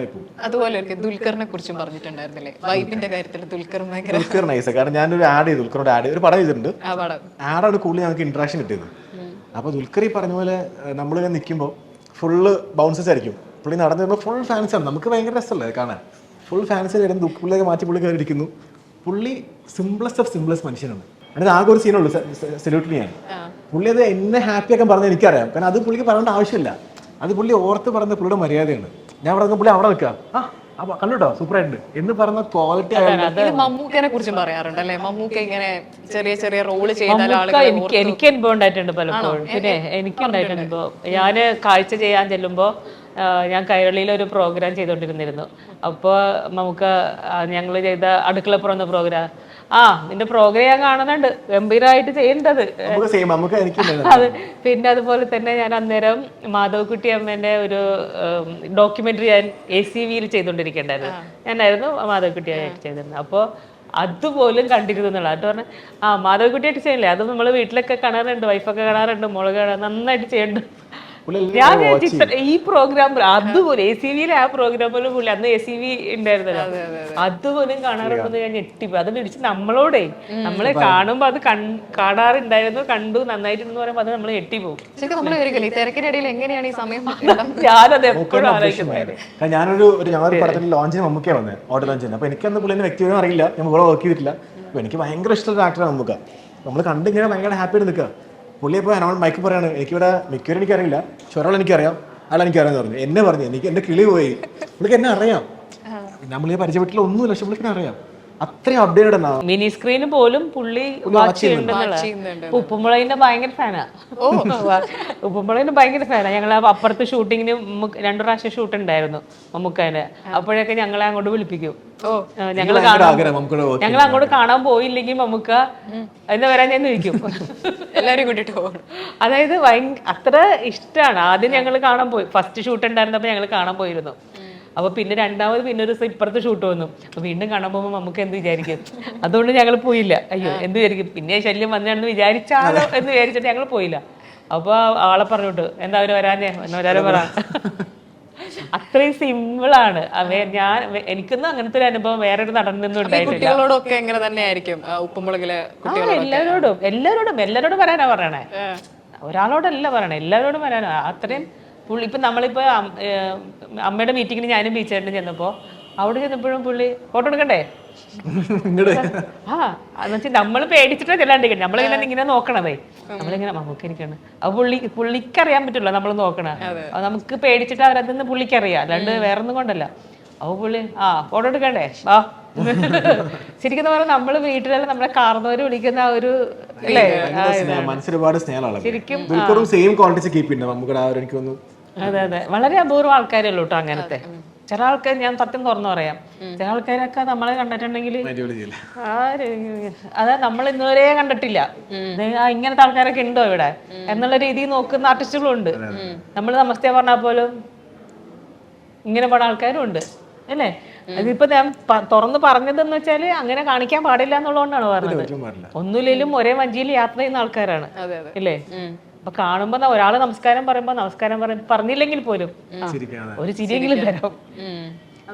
ആയി പോകും. അതുപോലെ ദുൽഖറിനെ കുറിച്ചും പറഞ്ഞിട്ടുണ്ടായിരുന്നില്ലേ? വൈബിന്റെ കാര്യത്തിൽ ദുൽഖർ ഭയങ്കര ദുൽഖർ നൈസ് കാരണം ഞാനൊരു ആഡ് ചെയ്തു. ദുൽഖറിന്റെ ആഡ് ഒരു പടം ചെയ്തിട്ടുണ്ട്. കൂടുതൽ ഞങ്ങൾക്ക് ഇന്ററാക്ഷൻ കിട്ടിയത്. അപ്പോൾ ദുൽഖർ ഈ പറഞ്ഞ പോലെ നമ്മൾ ഇങ്ങനെ നിൽക്കുമ്പോൾ ഫുള്ള് ബൗൺസസ് ആയിരിക്കും. പുള്ളി നടന്നു വരുമ്പോൾ ഫുൾ ഫാൻസ് ആണ്. നമുക്ക് ഭയങ്കര രസമല്ലേ കാണാൻ? ഫുൾ ഫാൻസ് വരുന്നു പുള്ളിയൊക്കെ മാറ്റി പുള്ളി കയറി ഇരിക്കുന്നു. പുള്ളി സിംപ്ലസ്റ്റ് ഓഫ് സിംപ്ലസ്റ്റ് മനുഷ്യനാണ്. അതിന് ആകെ ഒരു സീനുള്ളൂ സെല്യൂട്ട് ചെയ്യാൻ. പുള്ളി അത് എന്നെ ഹാപ്പിയാക്കാൻ പറഞ്ഞത് എനിക്കറിയാം. കാരണം അത് പുള്ളിക്ക് പറയേണ്ട ആവശ്യമില്ല. അത് പുള്ളി ഓർത്ത് പറഞ്ഞ പുള്ളിയുടെ മര്യാദയാണ്. ഞാൻ പറഞ്ഞ പുള്ളി അവിടെ നിൽക്കുക ആ അപ്പൊ കണ്ടുട്ടോ സൂപ്പർ ആയിട്ടുണ്ട് എന്ന് പറഞ്ഞ ക്വാളിറ്റി മമ്മൂക്കനെ കുറിച്ചും പറയാറുണ്ട് അല്ലെ? മമ്മൂക്ക ഇങ്ങനെ ചെറിയ ചെറിയ റോൾ ചെയ്താൽ ആളുകൾ എനിക്ക് എനിക്ക് അനുഭവം ഉണ്ടായിട്ടുണ്ട് പലപ്പോഴും. പിന്നെ എനിക്ക് ഉണ്ടായിട്ടുണ്ട് ഞാൻ കാഴ്ച ചെയ്യാൻ ചെല്ലുമ്പോ ഞാൻ കൈരളിയിൽ ഒരു പ്രോഗ്രാം ചെയ്തുകൊണ്ടിരുന്നിരുന്നു അപ്പോൾ നമുക്ക് ഞങ്ങൾ ചെയ്ത അടുക്കളപ്പുറം എന്ന പ്രോഗ്രാം ആ നിന്റെ പ്രോഗ്രാം ഞാൻ കാണുന്നുണ്ട്. ഗംഭീരമായിട്ട് ചെയ്യേണ്ടത്. അത് പിന്നെ അതുപോലെ തന്നെ ഞാൻ അന്നേരം മാധവക്കുട്ടി അമ്മേന്റെ ഒരു ഡോക്യുമെന്ററി ഞാൻ എ സി വിയിൽ ചെയ്തുകൊണ്ടിരിക്കേണ്ടായിരുന്നു. ഞാനായിരുന്നു മാധവക്കുട്ടിയായിട്ട് ചെയ്തിരുന്നത്. അപ്പോൾ അതുപോലും കണ്ടിരുന്നു എന്നുള്ളത് അത് പറഞ്ഞാൽ ആ മാധവക്കുട്ടിയായിട്ട് ചെയ്യില്ലേ അത് നമ്മൾ വീട്ടിലൊക്കെ കാണാറുണ്ട് വൈഫൊക്കെ കാണാറുണ്ട് മുളക് കാണാൻ നന്നായിട്ട് ചെയ്യുന്നുണ്ട് പുള്ളി ഞാൻ ഈ പ്രോഗ്രാം അതുപോലെ എ സി വിയിലെ ആ പ്രോഗ്രാം പോലും പുള്ളി അന്ന് എ സി വി ഉണ്ടായിരുന്നല്ലോ. അതുപോലും കാണാറുണ്ടെന്ന് ഞാൻ ഞെട്ടിപ്പോ അത് പിടിച്ച് നമ്മളോടെ നമ്മളെ കാണുമ്പോ അത് കാണാറുണ്ടായിരുന്നു കണ്ടു നന്നായിട്ടുണ്ടെന്ന് പറയുമ്പോ അത് നമ്മൾ ഈ തിരക്കിനിടയിൽ എങ്ങനെയാണ് ഈ സമയം? ഞാനത് എപ്പോഴും ആലോചിക്കുന്നത്. ഞാനൊരു ഒരു ഞങ്ങളൊരു പടത്തിന് ലോഞ്ചിന് മമ്മൂക്കയാണ് വന്നത് ഓട്ടോ ലോഞ്ചിന് അപ്പോൾ എനിക്കന്ന് പുള്ളിനെ വ്യക്തിപരം അറിയില്ല. ഞാൻ ഇവിടെ വർക്ക് ചെയ്തിട്ടില്ല. അപ്പൊ എനിക്ക് ഭയങ്കര ഇഷ്ടമുള്ള ആക്ടറാണ് മമ്മൂക്ക. നമ്മൾ കണ്ടിങ്ങനെ ഭയങ്കര ഹാപ്പി ആയിട്ട് നിൽക്കുക. പുള്ളി ഇപ്പോൾ നമ്മൾ മൈക്ക് പറയാണ് എനിക്കിവിടെ മിക്കവരും എനിക്കറിയില്ല. ചൊരാൾ എനിക്കറിയാം അയാൾ എനിക്കറിയാന്ന് പറഞ്ഞു. എന്നെ പറഞ്ഞു എനിക്ക് എന്റെ കിളി പോയി. പുള്ളിക്ക് എന്നെ അറിയാം. നമ്മൾ ഈ പരിചയപ്പെട്ടില്ല ഒന്നുമില്ല പക്ഷെ പുള്ളിക്കിനെ അറിയാം. അത്രയും അപ്ഡേറ്റഡ് ആണ്. മിനി സ്ക്രീന് പോലും പുള്ളി വാച്ച് ചെയ്യുന്നുണ്ട്. ഉപ്പുമുളകിന്റെ ഭയങ്കര ഫാനാ ഉപ്പുമുളകിന്റെ ഭയങ്കര ഫാനാ ഞങ്ങൾ അപ്പുറത്ത് ഷൂട്ടിങ്ങിന് രണ്ടു പ്രാവശ്യം ഷൂട്ട് ഉണ്ടായിരുന്നു മമ്മൂക്കാന് അപ്പോഴൊക്കെ ഞങ്ങളെ അങ്ങോട്ട് വിളിപ്പിക്കും. ഓ. ഞങ്ങൾ ഞങ്ങൾ അങ്ങോട്ട് കാണാൻ പോയില്ലെങ്കിൽ മമ്മൂക്ക എന്താ വരാൻ ഞാൻ നിൽക്കും എല്ലാരും കൂട്ടിട്ട് പോകും അതായത് അത്ര ഇഷ്ടമാണ് ആദ്യം ഞങ്ങൾ കാണാൻ പോയി. ഫസ്റ്റ് ഷൂട്ട് ഉണ്ടായിരുന്നപ്പോൾ ഞങ്ങൾ കാണാൻ പോയിരുന്നു. അപ്പൊ പിന്നെ രണ്ടാമത് പിന്നെ ഒരു ദിവസം ഇപ്പുറത്ത് ഷൂട്ട് വന്നു. അപ്പോൾ വീണ്ടും കാണാൻ പോകുമ്പോൾ നമുക്ക് എന്ത് വിചാരിക്കും? അതുകൊണ്ട് ഞങ്ങൾ പോയില്ല. അയ്യോ എന്ത് വിചാരിക്കും? പിന്നെ ശല്യം വന്നാണെന്ന് വിചാരിച്ചാലോ എന്ന് വിചാരിച്ചിട്ട് ഞങ്ങൾ പോയില്ല. അപ്പോൾ ആളെ പറഞ്ഞിട്ട് എന്താ അവർ വരാനേ എന്ന് വരാതെ പറ. അത്രയും സിമ്പിളാണ് ഞാൻ എനിക്കൊന്നും അങ്ങനത്തെ ഒരു അനുഭവം വേറൊരു നടനൊന്നും ഉണ്ടായിട്ടില്ല. എങ്ങനെ തന്നെ ആയിരിക്കും ഉപ്പുമുളകിലെ ആ, എല്ലാവരോടും എല്ലാവരോടും എല്ലാവരോടും വരാനാ പറയണേ. ഒരാളോടല്ല പറയണേ എല്ലാവരോടും വരാനാ. അത്രയും പുള്ളി ഇപ്പം നമ്മളിപ്പോൾ അമ്മയുടെ മീറ്റിങ്ങിന് ഞാനും ബീച്ചേട്ടനും ചെന്നപ്പോൾ അവിടെ ചെന്നപ്പോഴും പുള്ളി ഫോട്ടോ എടുക്കണ്ടേ? ആ എന്ന് വെച്ചാൽ നമ്മൾ പേടിച്ചിട്ട് ചെല്ലാണ്ട് നമ്മളിങ്ങനെ ഇങ്ങനെ നോക്കണതേ നമ്മളിങ്ങനെ നമുക്ക് എനിക്കാണ് അപ്പൊ പുള്ളി പുള്ളിക്കറിയാൻ പറ്റില്ല നമ്മൾ നോക്കണ. അത് നമുക്ക് പേടിച്ചിട്ട് അവരതിന്ന് പുള്ളിക്കറിയാം. അല്ലാണ്ട് വേറെ ഒന്നും കൊണ്ടല്ല. അപ്പൊ പുള്ളി ആ ഫോട്ടോ എടുക്കണ്ടേ? ആ ശരിക്കും പറഞ്ഞാൽ നമ്മൾ വീട്ടിലല്ല നമ്മളെ കാർന്നവര് വിളിക്കുന്ന ആ ഒരു അല്ലേ? സ്നേഹമാണ് ശരിക്കും, സെയിം ക്വാളിറ്റി കീപ്പ് ചെയ്യുന്നുണ്ട് നമുക്ക് ആ ഒരു എനിക്ക് തോന്നുന്നു അതെ അതെ. വളരെ അപൂർവം ആൾക്കാരല്ലോ കേട്ടോ അങ്ങനത്തെ ചില ആൾക്കാർ ഞാൻ സത്യം തുറന്നു പറയാം. ചില ആൾക്കാരൊക്കെ നമ്മളെ കണ്ടിട്ടുണ്ടെങ്കിൽ അതെ നമ്മൾ ഇന്നുവരെ കണ്ടിട്ടില്ല. ഇങ്ങനത്തെ ആൾക്കാരൊക്കെ ഉണ്ടോ ഇവിടെ? എന്നുള്ള രീതിയിൽ നോക്കുന്ന ആർട്ടിസ്റ്റുകളും ഉണ്ട് നമ്മൾ നമസ്തേ പറഞ്ഞാൽ പോലും ഇങ്ങനെ പോണ ആൾക്കാരും ഉണ്ട് അല്ലേ അതിപ്പോ ഞാൻ തുറന്നു പറഞ്ഞതെന്ന് വെച്ചാൽ അങ്ങനെ കാണിക്കാൻ പാടില്ല എന്നുള്ളതുകൊണ്ടാണ് പറഞ്ഞത്. ഒന്നുമില്ലെങ്കിലും ഒരേ വഞ്ചിയിൽ യാത്ര ചെയ്യുന്ന ആൾക്കാരാണ്. ഇല്ലേ അപ്പൊ കാണുമ്പോ ഒരാൾ നമസ്കാരം പറയുമ്പോ നമസ്കാരം പറ പറഞ്ഞില്ലെങ്കിൽ പോലും. ഒരു ചിരിയെങ്കിലും തരാം.